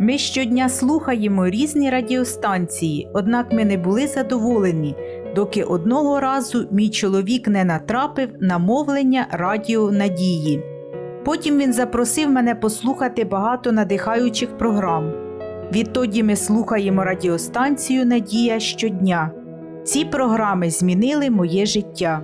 Ми щодня слухаємо різні радіостанції, однак ми не були задоволені, доки одного разу мій чоловік не натрапив на мовлення Радіо Надії. Потім він запросив мене послухати багато надихаючих програм. Відтоді ми слухаємо радіостанцію Надія щодня. Ці програми змінили моє життя.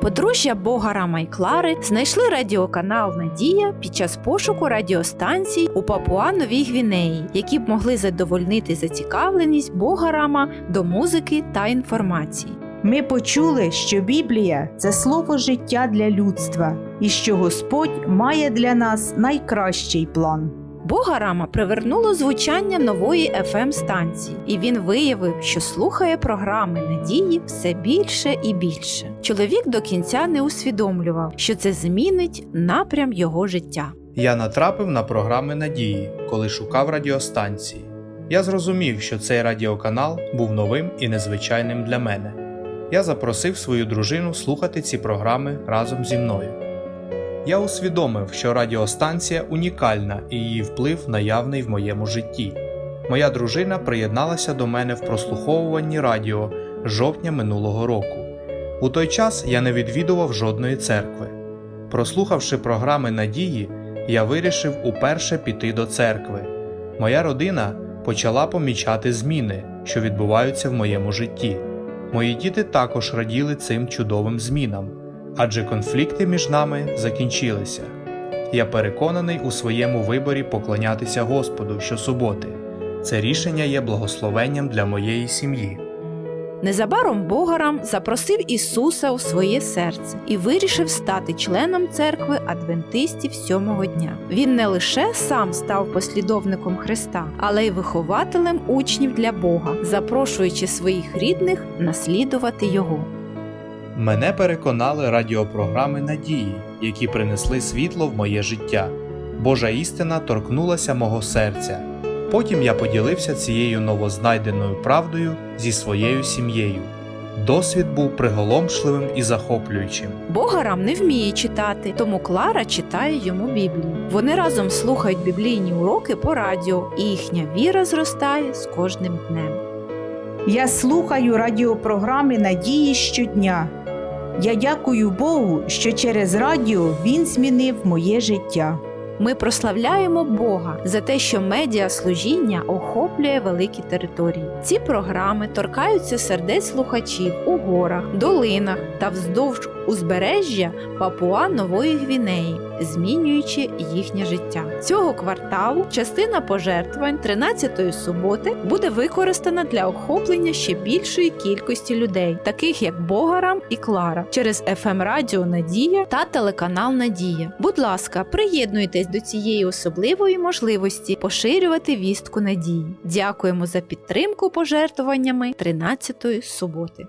Подружжя Богарама і Клари знайшли радіоканал Надія під час пошуку радіостанцій у Папуа-Новій Гвінеї, які б могли задовольнити зацікавленість Богарама до музики та інформації. Ми почули, що Біблія це слово життя для людства, і що Господь має для нас найкращий план. Богарама привернуло звучання нової fm станції, і він виявив, що слухає програми надії все більше і більше. Чоловік до кінця не усвідомлював, що це змінить напрям його життя. Я натрапив на програми Надії, коли шукав радіостанції. Я зрозумів, що цей радіоканал був новим і незвичайним для мене. Я запросив свою дружину слухати ці програми разом зі мною. Я усвідомив, що радіостанція унікальна і її вплив наявний в моєму житті. Моя дружина приєдналася до мене в прослуховуванні радіо жовтня минулого року. У той час я не відвідував жодної церкви. Прослухавши програми Надії, я вирішив уперше піти до церкви. Моя родина почала помічати зміни, що відбуваються в моєму житті. Мої діти також раділи цим чудовим змінам, адже конфлікти між нами закінчилися. Я переконаний у своєму виборі поклонятися Господу щосуботи. Це рішення є благословенням для моєї сім'ї. Незабаром Богарам запросив Ісуса у своє серце і вирішив стати членом церкви адвентистів сьомого дня. Він не лише сам став послідовником Христа, але й вихователем учнів для Бога, запрошуючи своїх рідних наслідувати Його. Мене переконали радіопрограми Надії, які принесли світло в моє життя. Божа істина торкнулася мого серця. Потім я поділився цією новознайденою правдою зі своєю сім'єю. Досвід був приголомшливим і захоплюючим. Богарам не вміє читати, тому Клара читає йому Біблію. Вони разом слухають біблійні уроки по радіо, і їхня віра зростає з кожним днем. Я слухаю радіопрограми Надії щодня. Я дякую Богу, що через радіо Він змінив моє життя. Ми прославляємо Бога за те, що медіаслужіння охоплює великі території. Ці програми торкаються сердець слухачів у горах, долинах та вздовж узбережжя Папуа Нової Гвінеї, змінюючи їхнє життя. Цього кварталу частина пожертвувань 13-ї суботи буде використана для охоплення ще більшої кількості людей, таких як Богарам і Клара, через fm радіо Надія та телеканал Надія. Будь ласка, приєднуйтесь до цієї особливої можливості поширювати вістку надії. Дякуємо за підтримку пожертвуваннями 13-ї суботи.